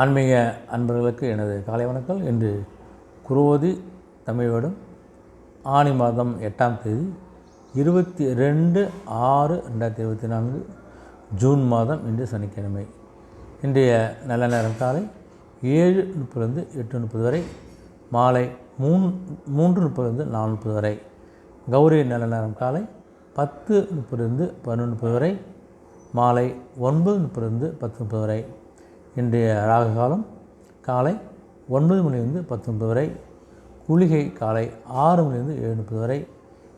ஆன்மீக அன்பர்களுக்கு எனது காலை வணக்கம் இன்று குருவதி தமிழ் ஆணி ஆனி மாதம் எட்டாம் தேதி இருபத்தி ரெண்டு ஆறு ரெண்டாயிரத்தி இருபத்தி நான்கு ஜூன் மாதம் இன்று சனிக்கிழமை. இன்றைய நல்ல நேரம் காலை ஏழு முப்பதுலேருந்து எட்டு முப்பது வரை மாலை மூணு மூன்று முப்பதுலேருந்து நாலு முப்பது வரை. கௌரி நல்ல நேரம் காலை பத்து முப்பதுலேருந்து பதினொன்று முப்பது வரை மாலை ஒன்பது முப்பதுலேருந்து பத்து முப்பது வரை. இன்றைய ராகு காலம் காலை ஒன்பது மணிலிருந்து பத்தொன்பது வரை குளிகை காலை ஆறு மணிலிருந்து ஏழு முப்பது வரை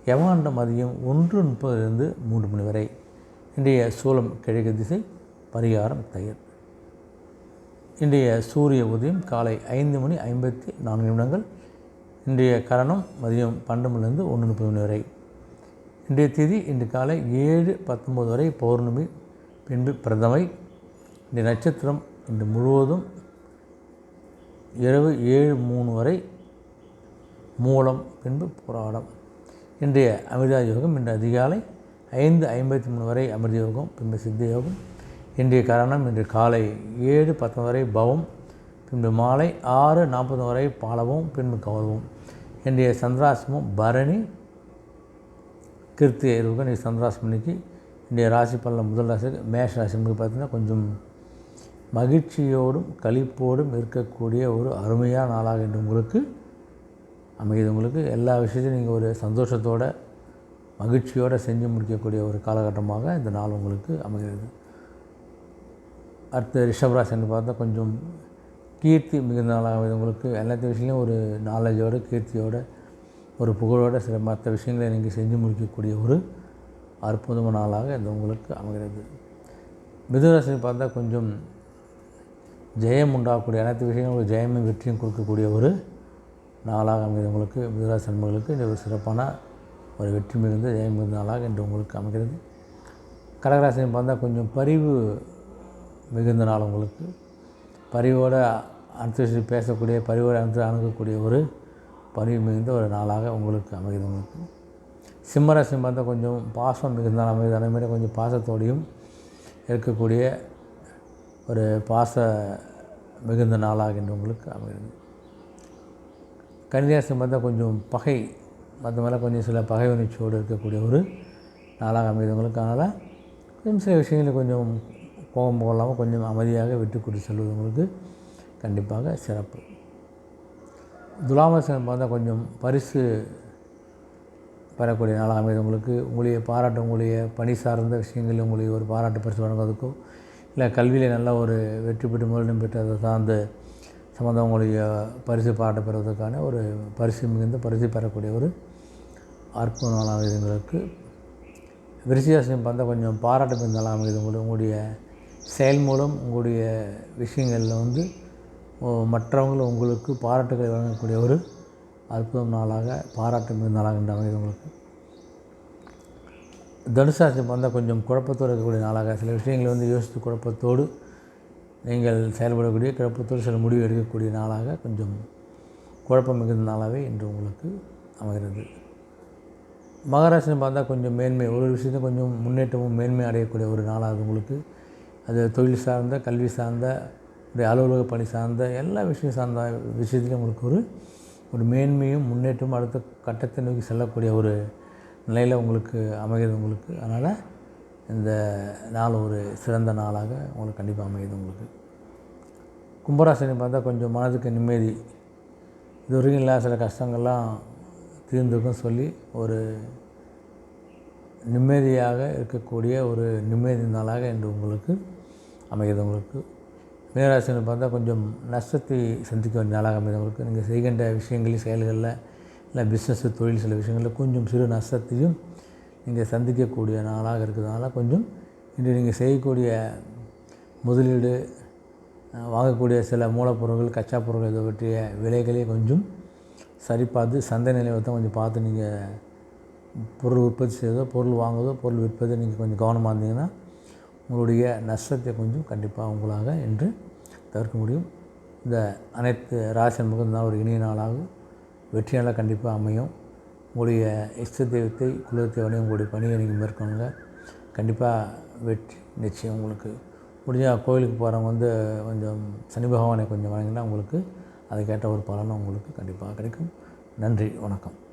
யமகண்ட மதியம் ஒன்று முப்பதுலேருந்து மூன்று மணி வரை. இன்றைய சூலம் கிழக்கு திசை பரிகாரம் தயிர். இன்றைய சூரிய உதயம் காலை ஐந்து மணி ஐம்பத்தி நான்கு நிமிடங்கள். இன்றைய கரணம் மதியம் பன்னெண்டு மணிலிருந்து ஒன்று முப்பது மணி வரை. இன்றைய தேதி இன்று காலை ஏழு பத்தொம்பது வரை பௌர்ணமி பின்பு பிரதமை. இன்றைய நட்சத்திரம் இன்று முழுவதும் இரவு ஏழு மூணு வரை மூலம் பின்பு புராடம். இன்றைய அமிர்தா யோகம் இன்று அதிகாலை ஐந்து ஐம்பத்தி மூணு வரை அமிர்த யோகம் பின்பு சித்த யோகம். இன்றைய கரணம் இன்று காலை ஏழு பத்தொன்பது வரை பவம் பின்பு மாலை ஆறு நாற்பது வரை பாலவும் பின்பு கௌரவம். இன்றைய சந்திராசிரமம் பரணி கிருத்திகை இருக்கும் இன்றைய சந்திராசிரமணிக்கு இன்றைய ராசி பலன் முதல் ராசி மேஷ ராசி பார்த்தீங்கன்னா கொஞ்சம் மகிழ்ச்சியோடும் கழிப்போடும் இருக்கக்கூடிய ஒரு அருமையான நாளாக இன்று உங்களுக்கு அமையுது. உங்களுக்கு எல்லா விஷயத்தையும் நீங்கள் ஒரு சந்தோஷத்தோட மகிழ்ச்சியோடு செஞ்சு முடிக்கக்கூடிய ஒரு காலகட்டமாக இந்த நாள் உங்களுக்கு அமைகிறது. அடுத்து ரிஷபராசின்னு பார்த்தா கொஞ்சம் கீர்த்தி மிகுந்த நாளாக அமைது உங்களுக்கு. எல்லாத்த விஷயங்களையும் ஒரு நாலேஜோட கீர்த்தியோட ஒரு புகழோட சில மற்ற விஷயங்களை நீங்கள் செஞ்சு முடிக்கக்கூடிய ஒரு அற்புதமான நாளாக இது உங்களுக்கு அமைகிறது. மிதுராசினி பார்த்தா கொஞ்சம் ஜெயம் உண்டாகக்கூடிய அனைத்து விஷயங்களும் ஜெயமும் வெற்றியும் கொடுக்கக்கூடிய ஒரு நாளாக அமைகிறது. உங்களுக்கு மிதுராசி நண்பர்களுக்கு இது ஒரு சிறப்பான ஒரு வெற்றி மிகுந்த ஜெயம் மிகுந்த நாளாக இன்று உங்களுக்கு அமைகிறது. கடகராசினி பார்த்தா கொஞ்சம் பரிவு மிகுந்த நாள் உங்களுக்கு. பரிவோடு அடுத்த விஷயம் பேசக்கூடிய பரிவோடு அடுத்து அணுகக்கூடிய ஒரு பரிவு மிகுந்த ஒரு நாளாக உங்களுக்கு அமைகிறது உங்களுக்கு. சிம்மராசி பார்த்தா கொஞ்சம் பாசம் மிகுந்தால் அமைது அதே மாதிரி கொஞ்சம் பாசத்தோடையும் இருக்கக்கூடிய ஒரு பாச மிகுந்த நாளாகின்றவங்களுக்கு உங்களுக்கு அமைகிறது. கன்னிராசி பார்த்தா கொஞ்சம் பகை மற்ற மேலே கொஞ்சம் சில பகை உணர்ச்சியோடு இருக்கக்கூடிய ஒரு நாளாக அமைது அதனால் கொஞ்சம் சில விஷயங்களில் கொஞ்சம் கோபம் போகலாமல் கொஞ்சம் அமைதியாக விட்டு கொடுத்து செல்வது உங்களுக்கு கண்டிப்பாக சிறப்பு. துலாமசனம் பார்த்தா கொஞ்சம் பரிசு பெறக்கூடிய நாளாக அமைது உங்களுக்கு. உங்களுடைய பாராட்டு உங்களுடைய பணி சார்ந்த விஷயங்களில் உங்களுடைய ஒரு பாராட்டு பரிசு வழங்குவதற்கோ இல்லை கல்வியில் நல்ல ஒரு வெற்றி பெற்று முதலிடம் பெற்றதை அதை சார்ந்த சம்மந்தம் பரிசு பாட்ட பெறுவதற்கான ஒரு பரிசு மிகுந்த பரிசு பெறக்கூடிய ஒரு அற்புத நாளாக இதுங்களுக்கு விருச்சிகாசனம் பார்த்தா கொஞ்சம் பாராட்டு மிகுந்த இது உங்களுக்கு உங்களுடைய செயல் மூலம் உங்களுடைய விஷயங்களில் வந்து மற்றவங்களும் உங்களுக்கு பாராட்டுகளை வழங்கக்கூடிய ஒரு அற்புதம் நாளாக பாராட்டு மிகுந்த நாளாக என்று இது உங்களுக்கு. தனுசாசி வந்தால் கொஞ்சம் குழப்பத்தோடு இருக்கக்கூடிய நாளாக. சில விஷயங்களை வந்து யோசித்து குழப்பத்தோடு நீங்கள் செயல்படக்கூடிய குழப்பத்தோடு சில முடிவு எடுக்கக்கூடிய நாளாக கொஞ்சம் குழப்பம் மிகுந்த நாளாகவே இன்று உங்களுக்கு அமைகிறது. மகாராஷ்டிரம் பார்த்தா கொஞ்சம் மேன்மை ஒரு விஷயத்தையும் கொஞ்சம் முன்னேற்றமும் மேன்மை அடையக்கூடிய ஒரு நாளாக உங்களுக்கு. அது தொழில் சார்ந்த கல்வி சார்ந்த உடைய அலுவலக பணி சார்ந்த எல்லா விஷயம் சார்ந்த விஷயத்துலையும் உங்களுக்கு ஒரு ஒரு மேன்மையும் முன்னேற்றமும் அடுத்த கட்டத்தை நோக்கி செல்லக்கூடிய ஒரு நிலையில் உங்களுக்கு அமைகிறது உங்களுக்கு. அதனால் இந்த நாள் ஒரு சிறந்த நாளாக உங்களுக்கு கண்டிப்பாக அமையுது உங்களுக்கு. கும்பராசினி பார்த்தா கொஞ்சம் மனதுக்கு நிம்மதி. இது வரைக்கும் இல்லாத சில கஷ்டங்கள்லாம் தீர்ந்துக்கும் சொல்லி ஒரு நிம்மதியாக இருக்கக்கூடிய ஒரு நிம்மதி நாளாக இன்று உங்களுக்கு அமைகிறது உங்களுக்கு. மீனராசினி பார்த்தா கொஞ்சம் நஷ்டத்தை சந்திக்க வேண்டிய நாளாக அமைகிறது உங்களுக்கு. நீங்கள் செய்கின்ற விஷயங்களில் செயல்களில் இல்லை பிஸ்னஸ்ஸு தொழில் சில விஷயங்களில் கொஞ்சம் சிறு நஷ்டத்தையும் நீங்கள் சந்திக்கக்கூடிய நாளாக இருக்கிறதுனால கொஞ்சம் இன்று நீங்கள் செய்யக்கூடிய முதலீடு வாங்கக்கூடிய சில மூலப்பொருட்கள் கச்சா பொருட்கள் இதை பற்றிய விலைகளே கொஞ்சம் சரி பார்த்து சந்தை நிலையத்தை கொஞ்சம் பார்த்து நீங்கள் பொருள் உற்பத்தி செய்வதோ பொருள் வாங்குவதோ பொருள் விற்பதோ நீங்கள் கொஞ்சம் கவனமாக இருந்தீங்கன்னா உங்களுடைய நஷ்டத்தை கொஞ்சம் கண்டிப்பாக உங்களாக என்று தவிர்க்க முடியும். இந்த அனைத்து ராசி முகந்தான் ஒரு இனிய நாளாக வெற்றியால் கண்டிப்பாக அமையும். உங்களுடைய இஷ்ட தெய்வத்தை குலதெய்வனையும் உங்களுடைய பணியை நீங்கள் மேற்கொள்ளுங்க. கண்டிப்பாக வெற்றி நிச்சயம் உங்களுக்கு. முடிஞ்சால் கோயிலுக்கு போகிறவங்க வந்து கொஞ்சம் சனி பகவானை கொஞ்சம் வணங்கினா உங்களுக்கு அதுக்கேற்ற ஒரு பலனும் உங்களுக்கு கண்டிப்பாக கிடைக்கும். நன்றி வணக்கம்.